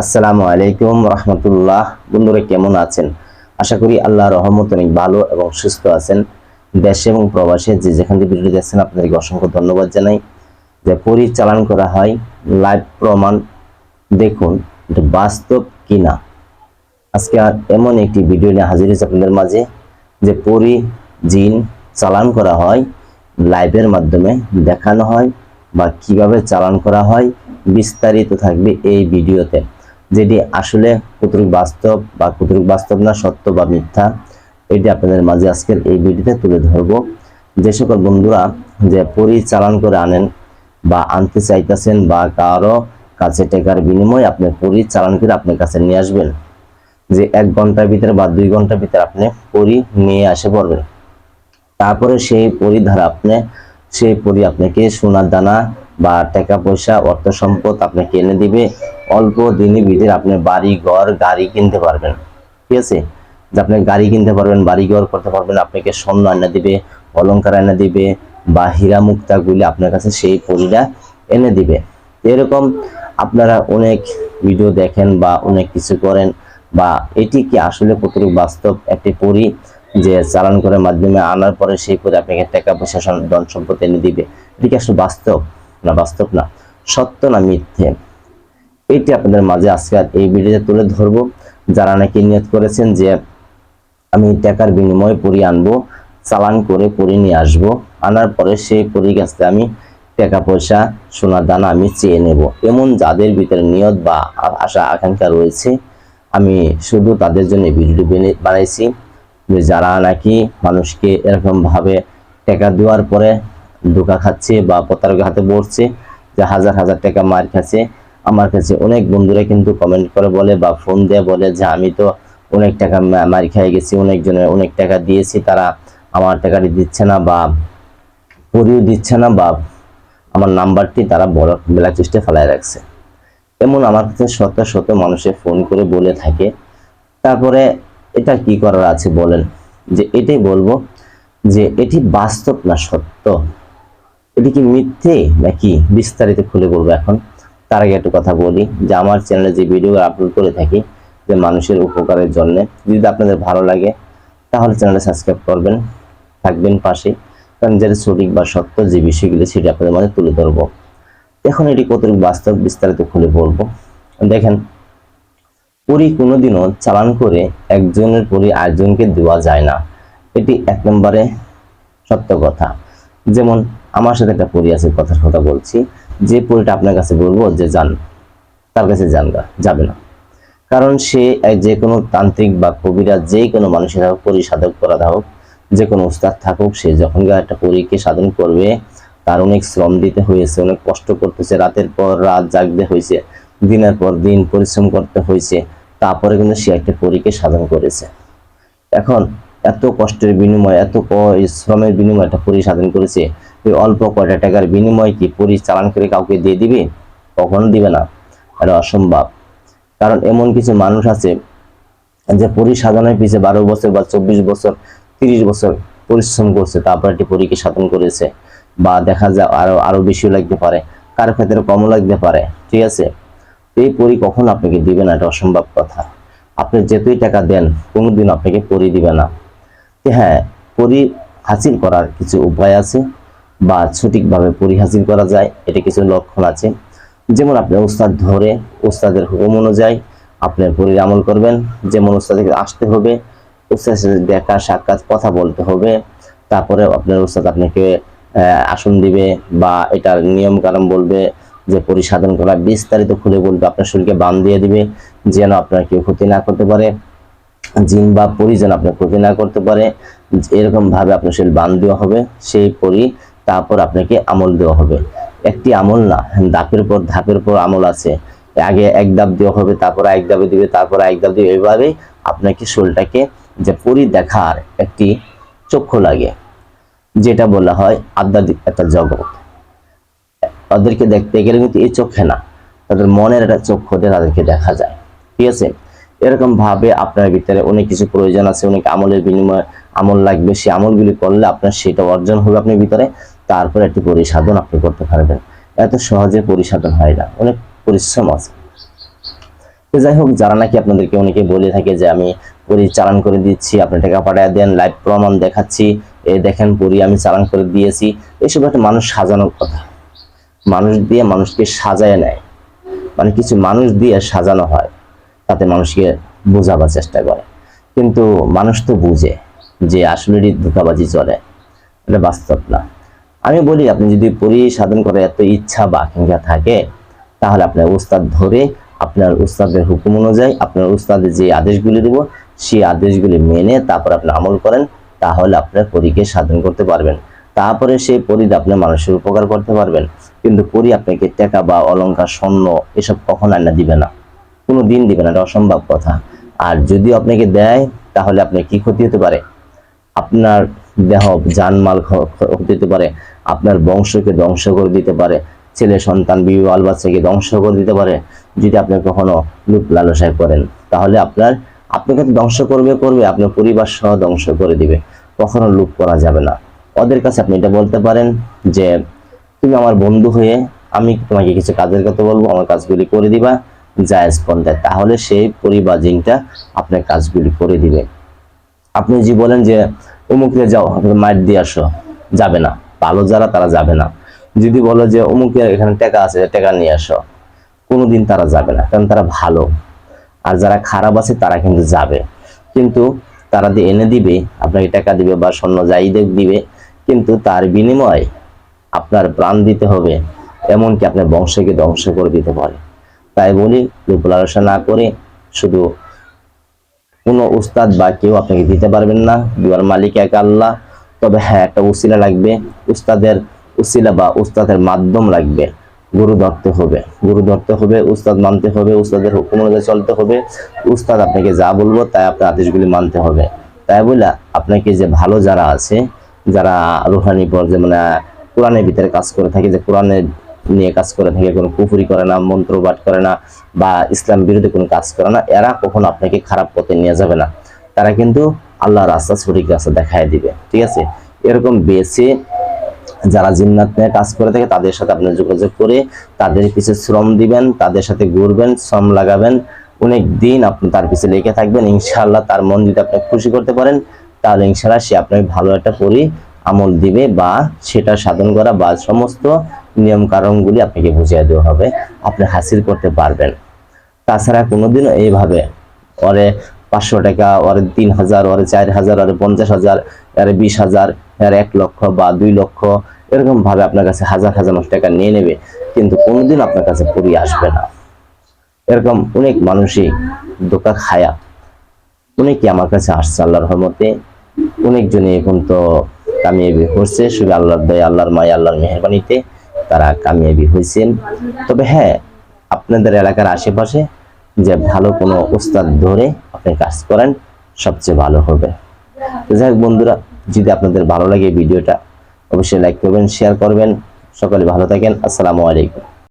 আসসালামু আলাইকুম রহমতুল্লাহ। বন্ধুরা, কেমন আছেন? আশা করি আল্লাহ রহমত অনেক ভালো এবং সুস্থ আছেন। দেশে এবং প্রবাসে যে যেখান থেকে ভিডিও দেখছেন, আপনাদেরকে অসংখ্য ধন্যবাদ জানাই। যে পরিচালন করা হয়, লাইভ প্রমাণ, দেখুন, এটা বাস্তব কিনা? আজকে এমন একটি ভিডিও নিয়ে হাজির হয়েছে আপনাদের মাঝে, যে পরি জিন চালান করা হয়, লাইভের মাধ্যমে দেখানো হয় বা কীভাবে চালান করা হয়, বিস্তারিত থাকবে এই ভিডিওতে। যেটি আসলে কতটুকু বাস্তব বা কতটুকু বাস্তব না সত্য বা মিথ্যা, এটি আপনাদের মাঝে আজকের এই ভিডিওতে তুলে ধরবো। যে সকল বন্ধুরা যে পরিচালন করে আনেন বা আনতে চাইতেছেন বা কারও কাছে টাকার বিনিময়ে আপনি পরিচালন করে আপনার কাছে নিয়ে আসবেন, যে এক ঘণ্টার ভিতরে বা দুই ঘণ্টার ভিতরে আপনি পরি নিয়ে আসে পড়বেন। তারপরে সেই পরি দ্বারা আপনি, সেই পরি আপনাকে সোনার দানা বা টাকা পয়সা, অর্থ সম্পদ আপনাকে এনে দিবে, অল্প দিনের ভিতরে আপনি বাড়ি, ঘর, গাড়ি কিনতে পারবেন। ঠিক আছে? যে আপনি গাড়ি কিনতে পারবেন, বাড়ি, ঘর করতে পারবেন, আপনাকে স্বর্ণ এনে দিবে, অলংকার এনে দিবে বা হীরা মুক্তাগুলি আপনার কাছে সেই পরিটা এনে দিবে। এরকম আপনারা অনেক ভিডিও দেখেন বা অনেক কিছু করেন বা এটি কি আসলে কতটুকু বাস্তব একটি পরি যে চালান করার মাধ্যমে আনার পরে সেই পরি আপনাকে টাকা পয়সা ধন সম্পদ এনে দিবে? এটি কি আসলে বাস্তব? না, বাস্তব না, সত্য না মিথ্যে? এইটি আপনাদের মাঝে আজকে এই ভিডিওতে তুলে ধরবো। যারা নাকি নিয়ত করেছেন যে আমি টাকার বিনিময়ে পরি আনব, চালান করে পরি নিয়ে আসব, আনার পরে সেই পরির কাছে আমি টাকা, পয়সা সোনার দানা আমি চেয়ে নেব। এমন যাদের ভিতরে নিয়ত বা আশা, আকাঙ্ক্ষা রয়েছে, আমি শুধু তাদের জন্য এই ভিডিওটি বানাইছি। যারা নাকি মানুষকে এরকম ভাবে টাকা দেওয়ার পরে ধোকা খাচ্ছে বা প্রতারকের হাতে পড়ছে যে হাজার হাজার টাকা মার খাচ্ছে। আমার কাছে অনেক বন্ধুরা কিন্তু কমেন্ট করে বলে বা ফোন দিয়ে বলে যে, আমি তো অনেক টাকা মার খেয়ে গেছি অনেকজনের অনেক টাকা দিয়েছি, তারা আমার টাকাটি দিচ্ছে না বা পরিও দিচ্ছে না বা আমার নাম্বারটি তারা বড় ব্ল্যাক লিস্টে ফেলায় রাখছে। এমন আমার কাছে শত শত মানুষে ফোন করে বলে থাকে। তারপরে এটা কি করার আছে বলেন? যে এটাই বলব যে, এটি বাস্তব না সত্য। এটি কি মিথ্যে নাকি বিস্তারিত খুলে বলব এখন? তার আগে একটু কথা বলি যে আমার চ্যানেলে যে ভিডিও আপলোড করে থাকি যে মানুষের উপকারের জন্য, যদি আপনাদের ভালো লাগে, তাহলে চ্যানেলটা সাবস্ক্রাইব করবেন, থাকবেন পাশে। কারণ যেটা সঠিক বা সত্য যে বিষয়গুলো, সেটা আপনাদের মাঝে তুলে ধরবো। এখন এটি কতটুকু বাস্তব, বিস্তারিত খুলে বলব। দেখেন, পরি কোনোদিনও চালান করে একজনের পরি আরেকজনকে দেওয়া যায় না। এটি এক নম্বরে সত্য কথা। যেমন আমার সাথে একটা পরি আছে, কথার কথা বলছি। যে পরিটা আপনার কাছে বলব যে যান, তার কাছে যান যাবে না। কারণ সে যে কোনো তান্ত্রিক বা কবিরা যে কোনো মানুষের হোক, পরি সাধক করা হোক, যে কোনো উস্তাদ থাকুক, সে যখন একটা পরীকে সাধন করবে, তার অনেক শ্রম দিতে হয়েছে, অনেক কষ্ট করতেছে, রাতের পর রাত জাগতে হয়েছে, দিনের পর দিন পরিশ্রম করতে হয়েছে, তারপরে কিন্তু সে একটা পরীকে সাধন করেছে। এখন এত কষ্টের বিনিময়, এত শ্রমের বিনিময়ে একটা পরি সাধন করেছে ওই অল্প কয়টা টাকার বিনিময়ে কি পরি চালান করে কাউকে দিয়ে দিবে? কখনো দিবে না। এটা অসম্ভব। কারণ এমন কিছু মানুষ আছে যে পরি সাধনের পিছিয়ে বারো বছর বা চব্বিশ বছর, তিরিশ বছর পরিশ্রম করছে, তারপর একটি পরীকে সাধন করেছে বা দেখা যায় আরও আরও বেশিও লাগতে পারে, কারও ক্ষেত্রে কমও লাগতে পারে, ঠিক আছে? এই পরি কখন আপনাকে দিবে না, এটা অসম্ভব কথা। আপনি যেতই টাকা দেন কোনোদিন আপনাকে পরি দিবে না। হ্যাঁ পরি হাসিল করার কিছু উপায় আছে বা সঠিকভাবে পরি হাসিল করা যায়, এটা কিছু লক্ষণ আছে। যেমন আপনি ওস্তাদ ধরে, ওস্তাদের হুকুম অনুযায়ী আপনার পরির আমল করবেন। যেমন উস্তাদকে আসতে হবে, ওস্তাদের সাথে দেখা, সাক্ষাৎ, কথা বলতে হবে। তারপরে আপনার ওস্তাদ আপনাকে আসন দিবে বা এটার নিয়ম কারণ বলবে যে পরিসাধন করা বিস্তারিত খুলে বলবে, আপনার শরীরকে বান দিয়ে দিবে, যেন আপনার কেউ ক্ষতি না করতে পারে। জিন বা পরি যেন আপনার ক্ষতি না করতে পারে, এরকম ভাবে আপনার শরীর বান দেওয়া হবে, সেই পরি তারপর আপনাকে আমল দেওয়া হবে। একটি আমল না ধাপের পর ধাপের পর আমল আছে। আগে এক ধাপ দেওয়া হবে, তারপর এক ধাপে দিবে, তারপর এক ধাপ দিবে এভাবে আপনাকে শরীরটাকে যে পরি দেখার একটি চক্ষু লাগে, যেটা বলা হয় আধ্যাত্মিক একটা জগৎ। তাদেরকে দেখতে গেলে কিন্তু এই চোখে না, তাদের মনের একটা চক্ষুতে তাদেরকে দেখা যায়। ঠিক আছে? এরকম ভাবে আপনার ভিতরে অনেক কিছু প্রয়োজন আছে, অনেক আমলের বিনিময়ে আমল লাগবে, সেই আমলগুলি করলে আপনার সেটা অর্জন হবে আপনার ভিতরে। তারপর একটি পরিসাধন আপনি করতে পারবেন। এত সহজে পরিসাধন হয় না, অনেক পরিশ্রম আছে। তো যাই হোক, যারা নাকি আপনাদেরকে অনেকে বলে থাকে যে আমি পরি চালান করে দিচ্ছি, আপনি টাকা পাঠিয়ে দেন লাইভ প্রমাণ দেখাচ্ছি এই দেখেন পরি, আমি চালান করে দিয়েছি, এসব একটা মানুষ সাজানোর কথা। মানুষ দিয়ে মানুষকে সাজায় নেয়। মানে কিছু মানুষ দিয়ে সাজানো হয়। তাতে মানুষকে বোঝাবার চেষ্টা করে। কিন্তু মানুষ তো বুঝে যে আসলেরই ধোকাবাজি চলে। এটা বাস্তব না। আমি বলি, আপনি যদি পরি সাধন করে এত ইচ্ছা বা আকাঙ্ক্ষা থাকে, তাহলে আপনার উস্তাদ ধরে আপনার উস্তাদের হুকুম অনুযায়ী আপনার উস্তাদের যে আদেশগুলি দেব, সেই আদেশগুলি মেনে তারপর আপনি আমল করেন, তাহলে আপনার পরীকে সাধন করতে পারবেন। তারপরে সেই পরিতে আপনি মানুষের উপকার করতে পারবেন। কিন্তু পরী আপনাকে টাকা বা অলংকার, স্বর্ণ এসব কখন আনা দিবে না। কোনো দিন দিবে না, এটা অসম্ভব কথা। আর যদি আপনাকে দেয়, তাহলে আপনার কি ক্ষতি হতে পারে? আপনার দেহ, জানমাল ক্ষতি হতে পারে। আপনার বংশকে ধ্বংস করে দিতে পারে। ছেলে, সন্তান বিবাহ আল বাচ্চাকে ধ্বংস করে দিতে পারে। যদি আপনি কখনো লুপ লালসায় করেন তাহলে আপনার, আপনাকে ধ্বংস করবে করবে। আপনার পরিবার সহ ধ্বংস করে দিবে। কখনো লুপ করা যাবে না। ওদের কাছে আপনি এটা বলতে পারেন যে, তুমি আমার বন্ধু হয়ে, আমি তোমাকে কিছু কাজের কথা বলব, আমার কাজগুলি করে দিবা। জায়েজ পন্থায় তাহলে সেই পরিবার জিনটা আপনার কাজগুলি করে দিবে। আপনি যে বলেন যে, অমুকে যাও মাইট দিয়ে আসো। যাবে না, ভালো যারা তারা যাবে না। যদি বলো যে, অমুকে এখানে টাকা আছে, টাকা নিয়ে আসো। কোনোদিন তারা যাবে না, কারণ তারা ভালো। আর যারা খারাপ আছে, তারা কিন্তু যাবে। কিন্তু তারা দিয়ে এনে দিবে, আপনাকে টাকা দিবে বা স্বর্ণ যাই দেখ দিবে, কিন্তু তার বিনিময়ে আপনার প্রাণ দিতে হবে, এমনকি আপনার বংশকে ধ্বংস করে দিতে পারে। তাই বলি রূপ লালসা না করে শুধু কোনো উস্তাদ বা কেউ আপনাকে দিতে পারবেন না। দুয়ার মালিক এক আল্লাহ। তবে হ্যাঁ একটা উসিলা লাগবে। উস্তাদের উসিলা বা উস্তাদের মাধ্যম লাগবে। গুরু ধরতে হবে। গুরু ধরতে হবে, উস্তাদ মানতে হবে, উস্তাদের হুকুম অনুযায়ী চলতে হবে। উস্তাদ আপনাকে যা বলব, তাই আপনার আদেশগুলি মানতে হবে। তাই বলে আপনাকে যে ভালো যারা আছে, যারা রুহানি পর্যায়ে মানে কোরআনের ভিতরে কাজ করে থাকে, যে কোরআনের নিয়ে কাজ করে থাকে, কোনো কুফুরি করে না মন্ত্র পাঠ করে না বা ইসলাম বিরোধী কোনো কাজ করে না, এরা কখনো আপনাকে খারাপ পথে নিয়ে যাবে না। তারা কিন্তু আল্লাহর রাস্তা সঠিক রাস্তা দেখায় দিবে, ঠিক আছে? এরকম বেছে যারা জিন্নাত নিয়ে কাজ করে থাকে, তাদের সাথে আপনি যোগাযোগ করে তাদের পিছে শ্রম দিবেন, তাদের সাথে ঘুরবেন, শ্রম লাগাবেন, অনেক দিন আপনি তার পিছে লেগে থাকবেন, ইনশাআল্লাহ তার মন যদি আপনি খুশি করতে পারেন, তাহলে ইনশাআল্লাহ সে আপনাকে ভালো একটা পরি আমল দিবে বা সেটা সাধন করা বা সমস্ত নিয়ম কারণগুলি আপনাকে বুঝিয়ে দেওয়া হবে। আপনি হাসিল করতে পারবেন। তাছাড়া কোনোদিনও এইভাবে ওরে পাঁচশো টাকা, ওরে তিন হাজার, ওরে চার হাজার, ওরে পঞ্চাশ হাজার এর বিশ হাজার এর এক লক্ষ বা দুই লক্ষ এরকম ভাবে আপনার কাছে হাজার হাজার টাকা নিয়ে নেবে, কিন্তু কোনোদিন আপনার কাছে পড়িয়ে আসবে না। এরকম অনেক মানুষই দোকা খায়া অনেকে আমার কাছে আসছে আল্লাহর রহমতে। অনেকজনই এখন তো কামিয়াবি হচ্ছে শুধু আল্লাহর দয়, আল্লাহর মায়, আল্লাহর মেহরবানিতে তারা কামিয়াবি হয়েছেন। তবে হ্যাঁ আপনাদের এলাকার আশেপাশে যে ভালো কোনো উস্তাদ ধরে আপনি কাজ করেন, সবচেয়ে ভালো হবে। যাই হোক বন্ধুরা, যদি আপনাদের ভালো লাগে ভিডিওটা, অবশ্যই লাইক করবেন শেয়ার করবেন। সকলে ভালো থাকেন। আসসালামু আলাইকুম।